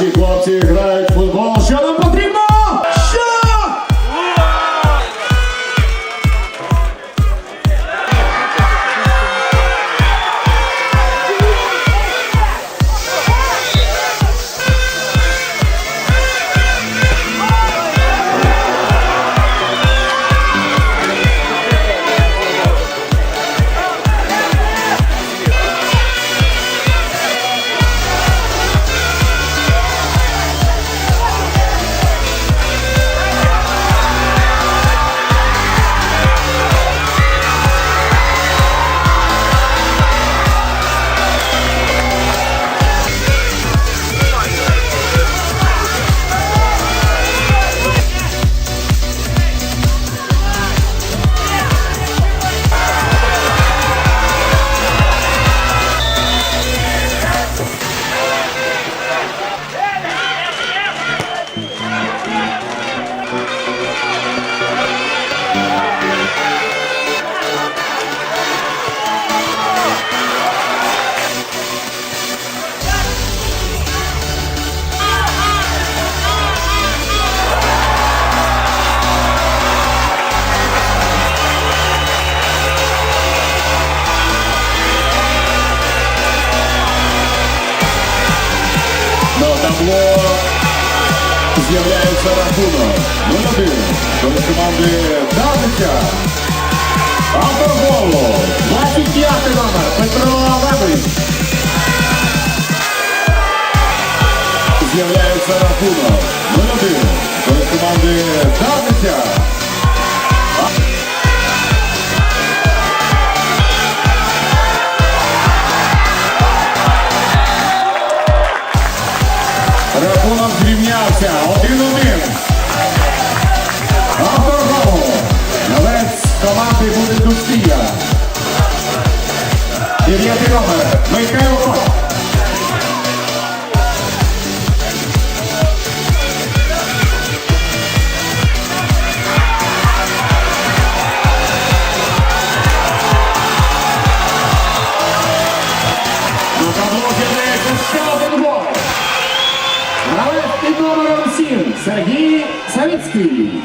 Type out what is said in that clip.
Magic табло з'являється рахунок. Нуль один до команди Давича. Іванівна, номер один команди Дарниця. Рахунок зрівнявся. Один-один. Автор голу. Команди буде Дусія. Дев'ятий номер. шаги советской линии.